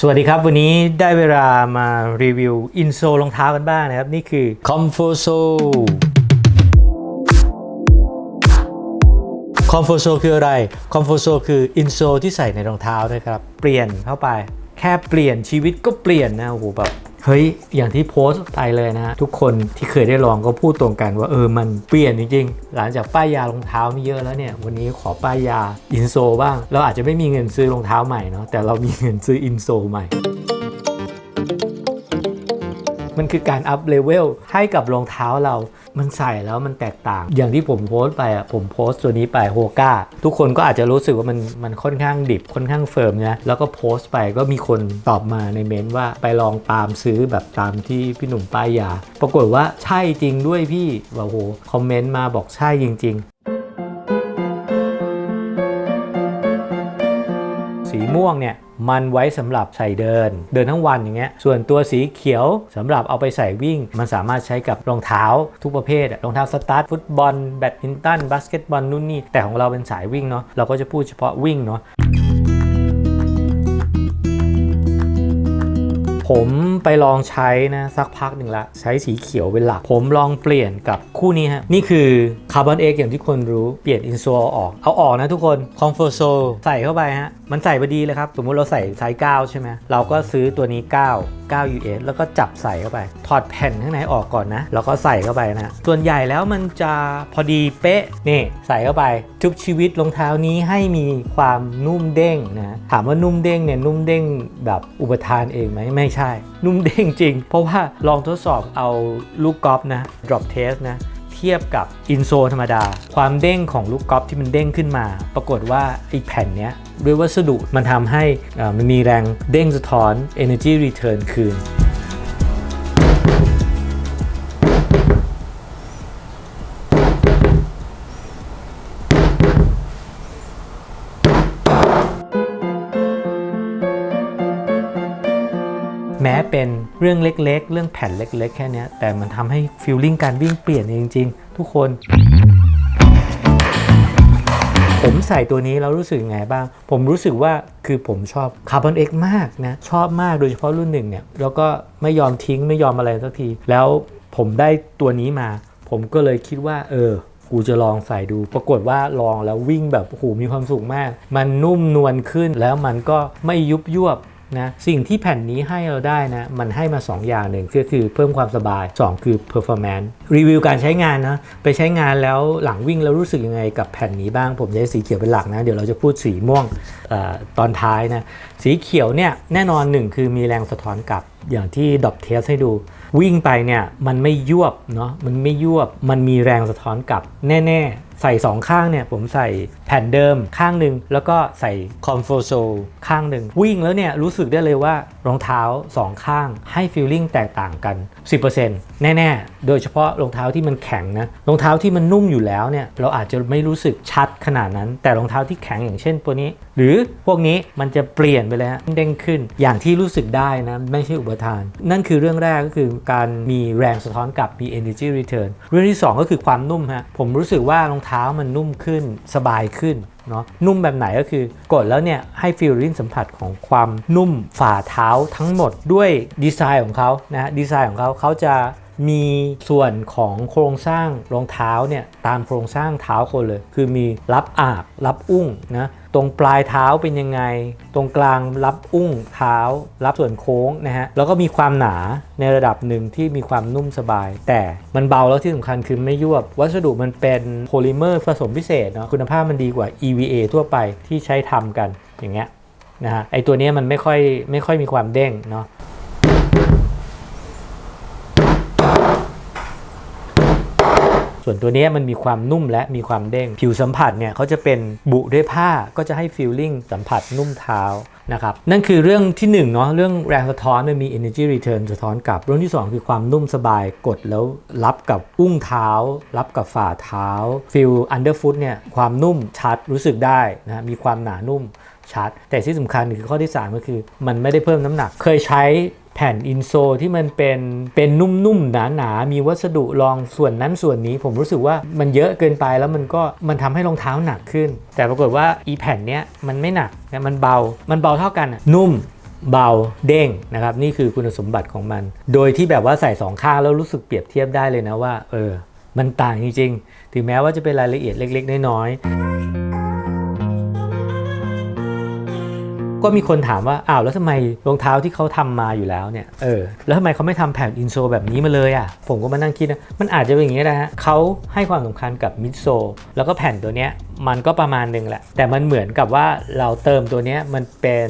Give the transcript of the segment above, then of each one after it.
สวัสดีครับ วันนี้ได้เวลามารีวิวอินโซรองเท้ากันบ้างนะครับ นี่คือ Comfort Sole Comfort Sole คืออะไร Comfort Sole คืออินโซที่ใส่ในรองเท้านะครับ เปลี่ยนเข้าไป แค่เปลี่ยนชีวิตก็เปลี่ยนนะโอ้โหแบบ เฮ้ย อย่างที่โพสต์ไปเลยนะ ทุกคนที่เคยได้ลองก็พูดตรงกันว่าเออมันเปลี่ยนจริงๆ หลังจากป้ายยารองเท้านี่เยอะแล้วเนี่ย วันนี้ขอป้ายยาอินโซบ้าง เราอาจจะไม่มีเงินซื้อรองเท้าใหม่เนาะแต่เรามีเงินซื้ออินโซใหม่มันคือการอัพเลเวลให้กับรองเท้าเรา มันใส่แล้วมันแตกต่าง อย่างที่ผมโพสต์ไปอะผมโพสต์ตัวนี้ไปโฮก้าทุกคนก็อาจจะรู้สึกว่ามันมันค่อนข้างดิบค่อนข้างเฟิร์มนะแล้วก็โพสต์ไปก็มีคนตอบมาในเมนต์ว่าไปลองตามซื้อแบบตามที่พี่หนุ่มป้ายยา ปรากฏว่าใช่จริงด้วยพี่ว่าโหคอมเมนต์มาบอกใช่จริง ๆสีม่วงเนี่ย มันไว้สำหรับใส่เดิน เดินทั้งวันอย่างเงี้ยส่วนตัวสีเขียวสำหรับเอาไปใส่วิ่ง มันสามารถใช้กับรองเท้าทุกประเภทรองเท้าสตาร์ทฟุตบอลแบดมินตันบาสเกตบอลนู่นนี่แต่ของเราเป็นสายวิ่งเนาะเราก็จะพูดเฉพาะวิ่งเนาะ ผมไปลองใช้นะสักพักหนึ่งละ ใช้สีเขียวเป็นหลัก ผมลองเปลี่ยนกับคู่นี้ฮะ นี่คือคาร์บอนเอ็กอย่างที่คนรู้เปลี่ยนอินโซลออก เอาออกนะทุกคนคอมฟอร์โซใส่เข้าไปฮะ มันใส่พอดีเลยครับ สมมุติเราใส่ไซส์9ใช่ไหมเราก็ซื้อตัวนี้ 9 9 US แล้วก็จับใส่เข้าไป ถอดแผ่นข้างในออกก่อนนะ แล้วก็ใส่เข้าไปนะ ส่วนใหญ่แล้วมันจะพอดีเป๊ะ นี่ใส่เข้าไปทุกชีวิตรองเท้านี้ให้มีความนุ่มเด้งนะ ถามว่านุ่มเด้งเนี่ยนุ่มเด้งแบบอุปทานเองไหมไม่ใช่ นุ่มเด้งจริง เพราะว่าลองทดสอบเอาลูกกอล์ฟนะ drop test นะ เทียบกับอินโซธรรมดา ความเด้งของลูกกอล์ฟที่มันเด้งขึ้นมา ปรากฏว่าไอ้แผ่นเนี้ยด้วยวัสดุมันทำให้มันมีแรงเด้งสะท้อน energy return คืน แม้เป็นเรื่องเล็กๆ เรื่องแผ่นเล็ก ๆ แค่นี้แต่มันทำให้ฟีลลิ่งการวิ่งเปลี่ยนจริง ๆ ทุกคน ผมใส่ตัวนี้แล้วรู้สึกยังไงบ้าง ผมรู้สึกว่าคือผมชอบคาร์บอนเอ็กมากนะ ชอบมากโดยเฉพาะรุ่นหนึ่งเนี่ย แล้วก็ไม่ยอมทิ้งไม่ยอมอะไรสักที แล้วผมได้ตัวนี้มา ผมก็เลยคิดว่า เออกูจะลองใส่ดู ปรากฏว่าลองแล้ววิ่งแบบโอ้โหมีความสุขมาก มันนุ่มนวลขึ้นแล้วมันก็ไม่ยุบยวบ นะสิ่งที่แผ่นนี้ให้เราได้นะ มันให้มา 2 อย่างหนึ่งก็คือเพิ่มความสบาย 2 คือ performance รีวิวการใช้งานนะ ไปใช้งานแล้วหลังวิ่งแล้วรู้สึกยังไงกับแผ่นนี้บ้าง ผมใช้สีเขียวเป็นหลักนะ เดี๋ยวเราจะพูดสีม่วงอตอนท้ายนะ สีเขียวเนี่ยแน่นอนหนึ่งคือมีแรงสะท้อนกลับอย่างที่ดอปเทสให้ดู วิ่งไปเนี่ยมันไม่ยวบเนาะมันไม่ยวบมันมีแรงสะท้อนกลับแน่ ๆ ใส่สองข้างเนี่ยผมใส่ แผ่นเดิมข้างหนึ่งแล้วก็ใส่คอมโฟโซข้างหนึ่งวิ่งแล้วเนี่ยรู้สึกได้เลยว่ารองเท้าสองข้างให้ฟีลลิ่งแตกต่างกัน 10%แน่ๆ โดยเฉพาะรองเท้าที่มันแข็งนะรองเท้าที่มันนุ่มอยู่แล้วเนี่ยเราอาจจะไม่รู้สึกชัดขนาดนั้น แต่รองเท้าที่แข็งอย่างเช่นตัวนี้ หรือพวกนี้มันจะเปลี่ยนไปเลยฮะเด้งขึ้น อย่างที่รู้สึกได้นะไม่ใช่อุปทาน นั่นคือเรื่องแรกก็คือการมีแรงสะท้อนกลับมี energy return เรื่องที่ 2 ก็คือความนุ่มฮะผมรู้สึกว่ารองเท้ามันนุ่มขึ้นสบายขึ้นเนาะนุ่มแบบไหนก็คือกดแล้วเนี่ยให้ฟีลลิ่งสัมผัสของความนุ่มฝ่าเท้าทั้งหมดด้วยดีไซน์ของเขานะฮะดีไซน์ของเขาเขาจะ มีส่วนของโครงสร้างรองเท้าเนี่ยตามโครงสร้างเท้าคนเลย คือมีรับอาบรับอุ้งนะตรงปลายเท้าเป็นยังไง ตรงกลางรับอุ้งเท้า รับส่วนโค้งนะฮะแล้วก็มีความหนาในระดับหนึ่งที่มีความนุ่มสบาย แต่มันเบาแล้วที่สำคัญคือไม่ยวบ วัสดุมันเป็นโพลิเมอร์ผสมพิเศษเนาะคุณภาพมันดีกว่า EVA ทั่วไปที่ใช้ทำกันอย่างเงี้ยนะฮะไอตัวเนี้ยมันไม่ค่อยไม่ค่อยมีความเด้งเนาะ ส่วนตัวนี้มันมีความนุ่มและมีความเด้ง ผิวสัมผัสเนี่ยเขาจะเป็นบุด้วยผ้าก็จะให้ฟีลลิ่งสัมผัสนุ่มเท้านะครับนั่นคือเรื่องที่1เนาะเรื่องแรงสะท้อนมันมี energy return สะท้อนกลับ เรื่องที่ 2 คือความนุ่มสบายกดแล้วรับกับอุ้งเท้า รับกับฝ่าเท้าฟีล underfoot เนี่ยความนุ่มชัดรู้สึกได้นะมีความหนานุ่มชัด แต่ที่สำคัญคือข้อที่ 3 ก็คือ มันไม่ได้เพิ่มน้ำหนักเคยใช้ แผ่นอินโซที่มันเป็นเป็นนุ่มๆหนาๆมีวัสดุรองส่วนนั้นส่วนนี้ ผมรู้สึกว่ามันเยอะเกินไปแล้วมันก็มันทำให้รองเท้าหนักขึ้น แต่ปรากฏว่าอีแผ่นเนี้ยมันไม่หนักนะมันเบา มันเบาเท่ากันนุ่มเบาเด้งนะครับนี่คือคุณสมบัติของมัน โดยที่แบบว่าใส่สองข้างแล้วรู้สึกเปรียบเทียบได้เลยนะว่าเออมันต่างจริงๆถึงแม้ว่าจะเป็นรายละเอียดเล็ก ๆ น้อยๆ ก็มีคนถามว่าอ้าวแล้วทำไมรองเท้าที่เขาทำมาอยู่แล้วเนี่ยเออแล้วทำไมเขาไม่ทำแผ่นอินโซแบบนี้มาเลยอะผมก็มานั่งคิดนะมันอาจจะเป็นอย่างนี้นะฮะเขาให้ความสำคัญกับมิดโซแล้วก็แผ่นตัวเนี้ยมันก็ประมาณหนึ่งแหละ แต่มันเหมือนกับว่าเราเติมตัวเนี้ยมันเป็น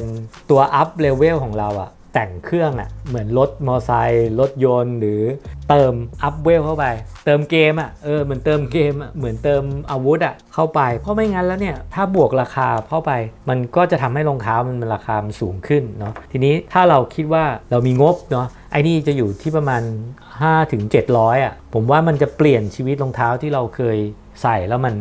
ตัวอัพเลเวลของเราอะ แต่งเครื่องอะเหมือนรถมอไซค์รถยนต์ หรือเติมอัพเวลเข้าไป เติมเกมอะเออเหมือนเติมเกมอะเหมือนเติมอาวุธอะเข้าไป เพราะไม่งั้นแล้วเนี่ยถ้าบวกราคาเข้าไป มันก็จะทำให้รองเท้ามันราคามันสูงขึ้นเนาะทีนี้ถ้าเราคิดว่าเรามีงบเนาะไอ้นี่จะอยู่ที่ประมาณ5ถึง700อะผมว่ามันจะเปลี่ยนชีวิตรองเท้าที่เราเคยใส่แล้วมัน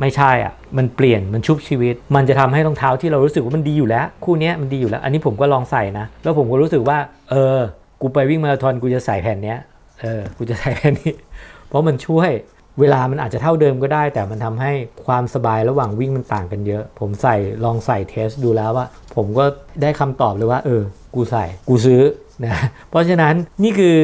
ไม่ใช่อะ มันเปลี่ยน มันชุบชีวิต มันจะทำให้รองเท้าที่เรารู้สึกว่ามันดีอยู่แล้ว คู่นี้มันดีอยู่แล้ว อันนี้ผมก็ลองใส่นะ แล้วผมก็รู้สึกว่า เออ กูไปวิ่งมาราธอนกูจะใส่แผ่นเนี้ย เออ กูจะใส่แผ่นนี้ เพราะมันช่วย เวลามันอาจจะเท่าเดิมก็ได้ แต่มันทำให้ความสบายระหว่างวิ่งมันต่างกันเยอะ ผมใส่ลองใส่เทสดูแล้วว่า ผมก็ได้คำตอบเลยว่า เออ กูใส่ กูซื้อ นะเพราะฉะนั้นนี่คือ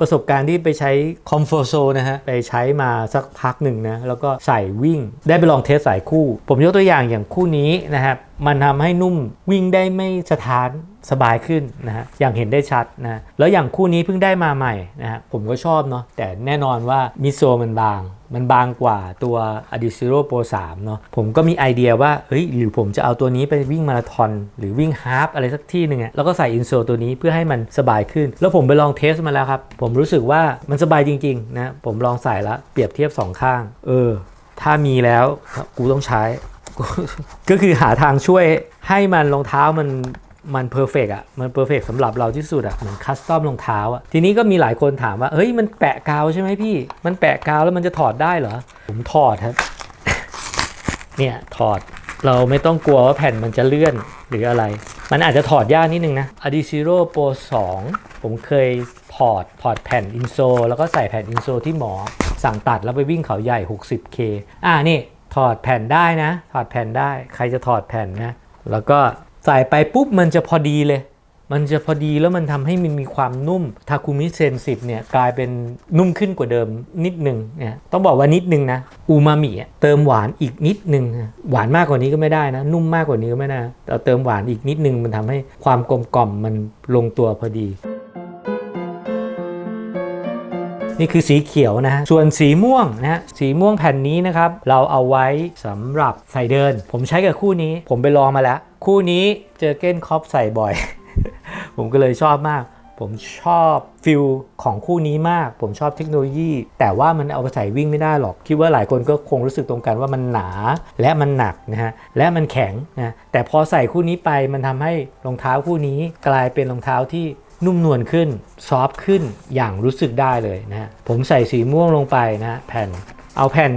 ประสบการณ์ที่ไปใช้ Comfort Zone นะฮะไปใช้มาสักพักหนึ่งนะแล้วก็ใส่วิ่งได้ไปลองเทสสายคู่ ผมยกตัวอย่างอย่างคู่นี้นะครับ มันทำให้นุ่มวิ่งได้ไม่สะท้านสบายขึ้นนะฮะอย่างเห็นได้ชัดนะแล้วอย่างคู่นี้เพิ่งได้มาใหม่นะฮะผมก็ชอบเนาะแต่แน่นอนว่ามิโซมันบาง มันบางกว่าตัว a d i z e r o Pro 3 เนาะผมก็มีไอเดียว่าเฮ้ยหรือผมจะเอาตัวนี้ไปวิ่งมาราธอนหรือวิ่งฮาล์ฟอะไรสักที่หนึ่งอะแล้วก็ใส่อินโซตัวนี้เพื่อให้มันสบายขึ้น แล้วผมไปลองเทสมาแล้วครับผมรู้สึกว่ามันสบายจริงๆนะผมลองใส่แล้วเปรียบเทียบสองข้าง เออถ้ามีแล้วกูต้องใช้ ก็คือหาทางช่วยให้มันรองเท้ามันมันเพอร์เฟกอะมันเพอร์เฟกสำหรับเราที่สุดอะเหมือนคัสตอมรองเท้าอะทีนี้ก็มีหลายคนถามว่า เฮ้ย มันแปะกาวใช่ไหมพี่ มันแปะกาวแล้วมันจะถอดได้เหรอ ผมถอดครับ เนี่ย ถอด เราไม่ต้องกลัวว่าแผ่นมันจะเลื่อนหรืออะไร มันอาจจะถอดยากนิดนึงนะ a d i z e r o Pro 2 ผมเคยถอด ถอดแผ่นอินโซแล้วก็ใส่แผ่นอินโซที่หมอสั่งตัดแล้วไปวิ่งเขาใหญ่ 60K อ่านี่ ถอดแผ่นได้นะ ถอดแผ่นได้ ใครจะถอดแผ่นนะ แล้วก็ใส่ไปปุ๊บมันจะพอดีเลย มันจะพอดีแล้วมันทำให้มันมีความนุ่ม ทาคุมิเซนสิบเนี่ยกลายเป็นนุ่มขึ้นกว่าเดิมนิดนึงเนี่ย ต้องบอกว่านิดนึงนะ อูมามิเติมหวานอีกนิดนึง หวานมากกว่านี้ก็ไม่ได้นะ นุ่มมากกว่านี้ก็ไม่ได้แต่เติมหวานอีกนิดนึงมันทำให้ความกลมกล่อมมันลงตัวพอดี นี่คือสีเขียวนะฮะ ส่วนสีม่วงนะฮะ สีม่วงแผ่นนี้นะครับ เราเอาไว้สำหรับใส่เดิน ผมใช้กับคู่นี้ ผมไปลองมาแล้ว คู่นี้เจอเก้นคอปใส่บ่อย ผมก็เลยชอบมาก ผมชอบฟิลของคู่นี้มาก ผมชอบเทคโนโลยี แต่ว่ามันเอาไปใส่วิ่งไม่ได้หรอก คิดว่าหลายคนก็คงรู้สึกตรงกันว่ามันหนาและมันหนักนะฮะ และมันแข็งนะ แต่พอใส่คู่นี้ไปมันทำให้รองเท้าคู่นี้กลายเป็นรองเท้าที่ นุ่มนวลขึ้น ซอฟขึ้นอย่างรู้สึกได้เลยนะฮะผมใส่สีม่วงลงไปนะแผ่น เอาแผ่น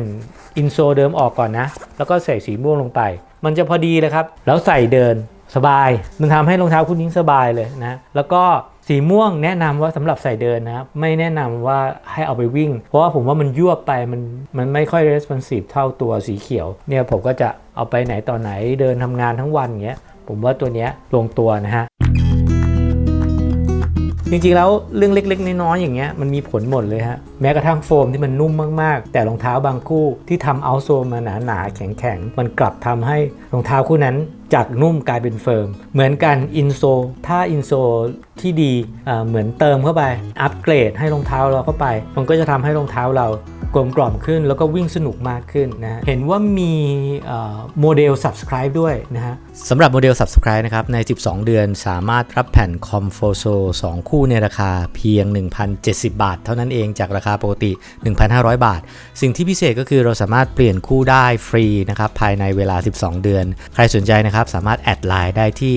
อินโซเดิมออกก่อนนะ แล้วก็ใส่สีม่วงลงไป มันจะพอดีเลยครับ แล้วใส่เดินสบาย มันทำให้รองเท้าคู่นี้สบายเลยนะ แล้วก็สีม่วงแนะนำว่าสำหรับใส่เดินนะไม่แนะนำว่าให้เอาไปวิ่ง เพราะว่าผมว่ามันยวบไปมันมันไม่ค่อย responsive เท่าตัวสีเขียว เนี่ยผมก็จะเอาไปไหนต่อไหนเดินทำงานทั้งวันอย่างเงี้ยผมว่าตัวเนี้ยลงตัวนะฮะ จริงๆแล้วเรื่องเล็กๆ น้อยๆอย่างเงี้ยมันมีผลหมดเลยฮะแม้กระทั่งโฟมที่มันนุ่มมากๆ แต่รองเท้าบางคู่ที่ทำเอาโซมาหนาๆแข็งๆมันกลับทำให้รองเท้าคู่นั้นจากนุ่มกลายเป็นเฟิร์ม เหมือนกันอินโซถ้าอินโซที่ดีอ่าเหมือนเติมเข้าไปอัปเกรดให้รองเท้าเราเข้าไป มันก็จะทำให้รองเท้าเรา กลมกล่อมขึ้น แล้วก็วิ่งสนุกมากขึ้นนะเห็นว่ามีโมเดล subscribe ด้วยนะฮะสำหรับโมเดล subscribe นะครับ ใน 12 เดือนสามารถรับแผ่น Comfoso 2คู่ในราคาเพียง 1,070 บาท เท่านั้นเองจากราคาปกติ 1,500 บาท สิ่งที่พิเศษก็คือเราสามารถเปลี่ยนคู่ได้ฟรีนะครับภายในเวลา 12 เดือน ใครสนใจนะครับสามารถแอดไลน์ได้ที่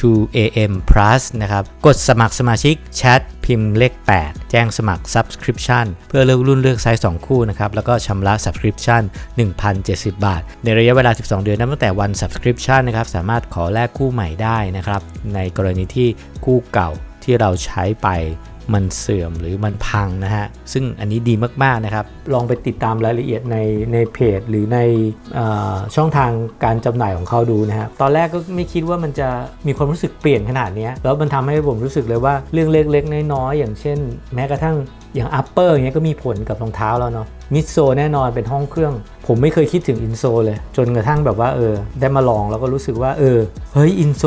@2am plus นะครับกดสมัครสมาชิกแชท พิมพ์เลข 8 แจ้งสมัคร Subscription เพื่อเลือกรุ่นเลือกไซส์ 2 คู่นะครับ แล้วก็ชำระ Subscription 1,070 บาท ในระยะเวลา 12 เดือนนับตั้งแต่วัน Subscription นะครับ สามารถขอแลกคู่ใหม่ได้นะครับ ในกรณีที่คู่เก่าที่เราใช้ไป มันเสื่อมหรือมันพังนะฮะ ซึ่งอันนี้ดีมาก ๆ นะครับ ลองไปติดตามรายละเอียดในในเพจ หรือในอช่องทางการจำหน่ายของเขาดูนะฮะตอนแรกก็ไม่คิดว่ามันจะมีความรู้สึกเปลี่ยนขนาดนี้แล้วมันทำให้ผมรู้สึกเลยว่าเรื่องเล็กๆ น้อยๆอย่างเช่น แม้กระทั่งอย่างอัปเปอร์เงี้ยก็มีผลกับรองเท้าแล้วเนาะมิดโซแน่นอนเป็นห้องเครื่อง ผมไม่เคยคิดถึงอินโซเลย จนกระทั่งแบบว่าเออ ได้มาลองแล้วก็รู้สึกว่าเออเฮ้ยอินโซ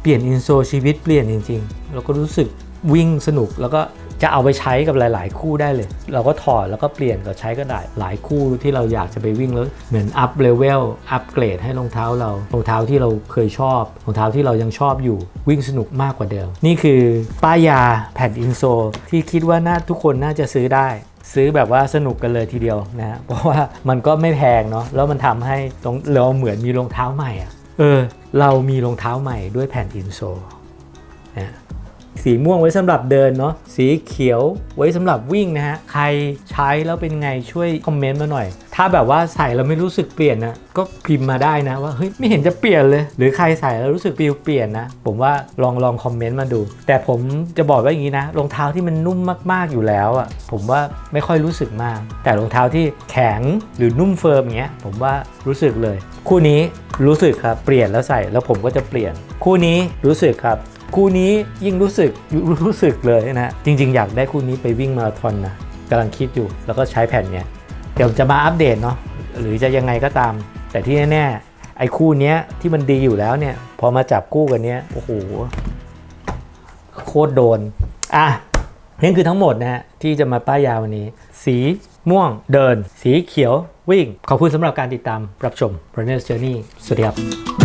เปลี่ยนอินโซชีวิตเปลี่ยนจริงๆ แล้วก็รู้สึก วิ่งสนุกแล้วก็จะเอาไปใช้กับหลาย ๆ คู่ได้เลย เราก็ถอดแล้วก็เปลี่ยนก็ใช้ก็ได้หลายคู่ที่เราอยากจะไปวิ่งแล้วเหมือนอัพเลเวลอัพเกรดให้รองเท้าเรารองเท้าที่เราเคยชอบรองเท้าที่เรายังชอบอยู่วิ่งสนุกมากกว่าเดิม นี่คือป้ายยาแผ่นอินโซที่คิดว่าน่าทุกคนน่าจะซื้อได้ซื้อแบบว่าสนุกกันเลยทีเดียวนะฮะเพราะว่ามันก็ไม่แพงเนาะแล้วมันทำให้ตรงเราเหมือนมีรองเท้าใหม่อะเออเรามีรองเท้าใหม่ด้วยแผ่นอินโซล สีม่วงไว้สำหรับเดินเนาะสีเขียวไว้สำหรับวิ่งนะฮะใครใช้แล้วเป็นไงช่วยคอมเมนต์มาหน่อย ถ้าแบบว่าใส่แล้วไม่รู้สึกเปลี่ยนนะก็พิมพ์มาได้นะว่าเฮ้ยไม่เห็นจะเปลี่ยนเลย หรือใครใส่แล้วรู้สึกฟิลเปลี่ยนนะ ผมว่าลองลองคอมเมนต์มาดู แต่ผมจะบอกว่าอย่างนี้นะรองเท้าที่มันนุ่มมากๆอยู่แล้วอะผมว่าไม่ค่อยรู้สึกมาก แต่รองเท้าที่แข็งหรือนุ่มเฟิร์มอย่างเงี้ยผมว่ารู้สึกเลย คู่นี้รู้สึกครับเปลี่ยนแล้วใส่แล้วผมก็จะเปลี่ยน คู่นี้รู้สึกครับ คู่นี้ยิ่งรู้สึกรู้สึกเลยนะ จริง ๆ อยากได้คู่นี้ไปวิ่งมาราธอนนะกำลังคิดอยู่แล้วก็ใช้แผ่นเนี้ยเดี๋ยวจะมาอัปเดตเนาะหรือจะยังไงก็ตาม แต่ที่แน่ๆไอ้คู่เนี้ยที่มันดีอยู่แล้วเนี่ย พอมาจับคู่กันเนี้ยโอ้โหโคตรโดนอะนี่คือทั้งหมดนะฮะที่จะมาป้ายยาวันนี้ สีม่วงเดิน สีเขียววิ่ง ขอบคุณสำหรับการติดตามรับชม Runner's Journey สวัสดีครับ